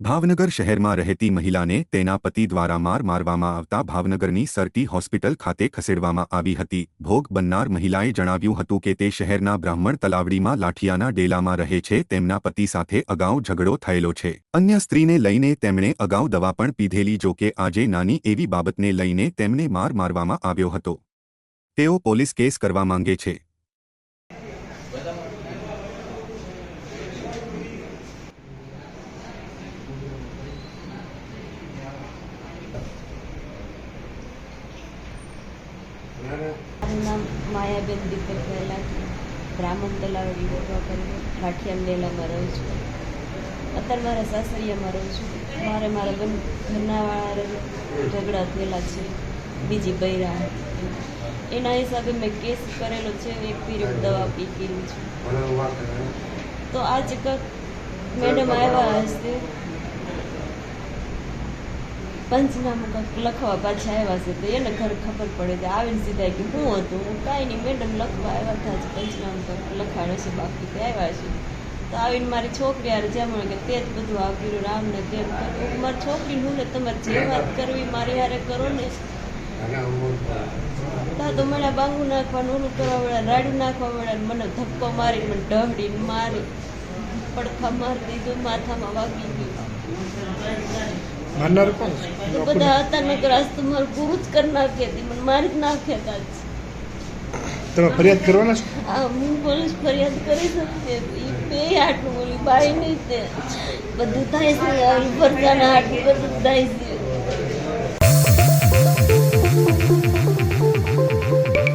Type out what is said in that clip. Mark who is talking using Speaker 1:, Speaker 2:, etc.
Speaker 1: ભાવનગર શહેરમાં રહેતી મહિલાને તેના પતિ દ્વારા માર મારવામાં આવતા ભાવનગરની સરટી હોસ્પિટલ ખાતે ખસેડવામાં આવી હતી. ભોગ બનનાર મહિલાએ જણાવ્યું હતું કે તે શહેરના બ્રાહ્મણ તલાવડીમાં લાઠિયાના ડેલામાં રહે છે, તેમના પતિ સાથે અગાઉ ઝઘડો થયેલો છે. અન્ય સ્ત્રીને લઈને તેમણે અગાઉ દવા પણ પીધેલી, જો કે આજે નાની એવી બાબતને લઈને તેમને માર મારવામાં આવ્યો હતો. તેઓ પોલીસ કેસ કરવા માંગે છે.
Speaker 2: મારું નામ માયાબેન દીપક લાઠી બ્રાહ્મણ તલાવડી વડવા કરીને લાઠિયા મેલામાં રહું છું. અત્યારે મારા સાસરિયામાં રહું છું. મારે મારા બેન ઘરના વાળા ઝઘડા થયેલા છે. બીજી બૈરા. એના હિસાબે મેં કેસ કરેલો છે એક પીરિયડ દવા પી પીધેલી છું. તો આજ કક મેડમ આવ્યા હશે. પંચનામું કંઈક લખવા પાછા આવ્યા છે, તો એને ઘર ખબર પડે કે આવીને સીધા કે હું હતું? હું કાંઈ નહીં, મેડમ લખવા આવ્યા હતા જ, પંચનામું કંઈક લખાડે છે, બાકી તે આવ્યા છે. તો આવીને મારી છોકરી હારે જ્યાં કે તે જ બધું આપ્યું રામને તે મારી છોકરી હું ને તમારે જે વાત કરવી મારી હારે કરો ને. તા મને બાંગુ નાખવાનું, ઓલું કરવા વાળા રાડું નાખવા વાળા મને ધક્કો મારી મને ડહડીને મારી, પડખા મારી દીધું, માથામાં વાગી ગયું.
Speaker 3: મારનાર કોણ છે?
Speaker 2: બધા હતા ને આજ તો મારું પૂરું જ કરી નાખી હતી મને મારી જ નાખ્યા હતા.
Speaker 3: તમે ફરિયાદ કરવાના છો
Speaker 2: હા હું પોલીસ ફરિયાદ કરી શકતી એ બે આટલું બોલી બાઈ નહીં તે બધું થાય છે આ ફરજાના આટલું બધું થાય છે